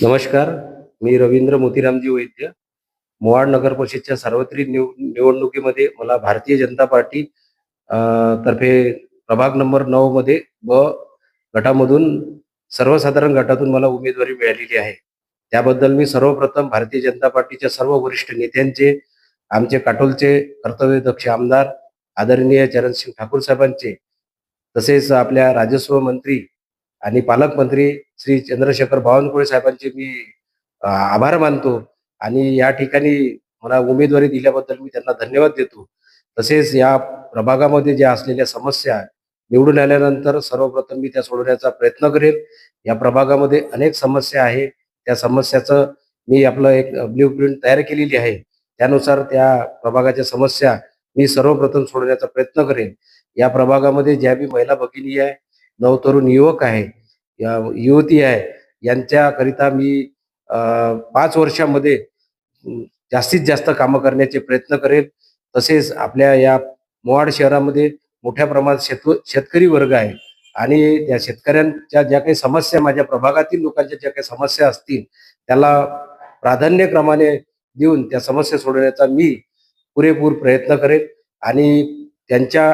नमस्कार मी रवींद्र मोतीरामजी वैद्य. मोहाड नगर परिषदच्या सार्वत्रिक निव निवडणुकीमध्ये मला भारतीय जनता पार्टी तर्फे प्रभाग नंबर नऊ मध्ये व गटामधून सर्वसाधारण गटातून मला उमेदवारी मिळालेली आहे. त्याबद्दल मी सर्वप्रथम भारतीय जनता पार्टीच्या सर्व वरिष्ठ नेत्यांचे आमचे काटोलचे कर्तव्यदक्ष आमदार आदरणीय चरणसिंग ठाकूर साहेबांचे तसेच आपल्या राजस्व मंत्री आणि पालकमंत्री श्री चंद्रशेखर बावनकुळे साहेबांचे मी आभार मानतो. आणि या ठिकाणी मला उमेदवारी दिल्याबद्दल मी त्यांना धन्यवाद देतो. तसेच या प्रभागामध्ये ज्या असलेल्या समस्या निवडून आल्यानंतर सर्वप्रथम मी त्या सोडवण्याचा प्रयत्न करेल या प्रभागामध्ये अनेक समस्या आहे. त्या समस्याचं मी आपलं एक ब्ल्यू प्रिंट तयार केलेली आहे. त्यानुसार त्या प्रभागाच्या समस्या मी सर्वप्रथम सोडवण्याचा प्रयत्न करेन. या प्रभागामध्ये ज्या बी महिला भगिनी आहे नवतरुण युवक आहे युवती आहे यांच्याकरिता मी पाच वर्षामध्ये जास्तीत जास्त कामं करण्याचे प्रयत्न करेल. तसेच आपल्या या मोहाड शहरामध्ये मोठ्या प्रमाणात शेत शेतकरी वर्ग आहे. आणि त्या शेतकऱ्यांच्या ज्या काही समस्या माझ्या प्रभागातील लोकांच्या ज्या काही समस्या असतील त्याला प्राधान्यक्रमाने देऊन त्या समस्या सोडवण्याचा मी पुरेपूर प्रयत्न करेन आणि त्यांच्या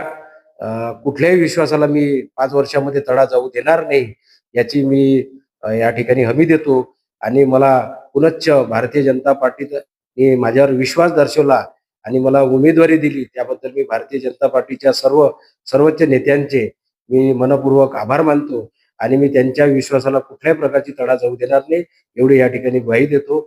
कुठल्याही विश्वासाला मी पाच वर्षामध्ये तडा जाऊ देणार नाही. याची मी या ठिकाणी हमी देतो. आणि मला पुनश्च भारतीय जनता पार्टीत मी माझ्यावर विश्वास दर्शवला आणि मला उमेदवारी दिली त्याबद्दल मी भारतीय जनता पार्टीच्या सर्व सर्वोच्च नेत्यांचे मी मनपूर्वक आभार मानतो. आणि मी त्यांच्या विश्वासाला कुठल्याही प्रकारची तडा जाऊ देणार नाही एवढी या ठिकाणी ग्वाही देतो.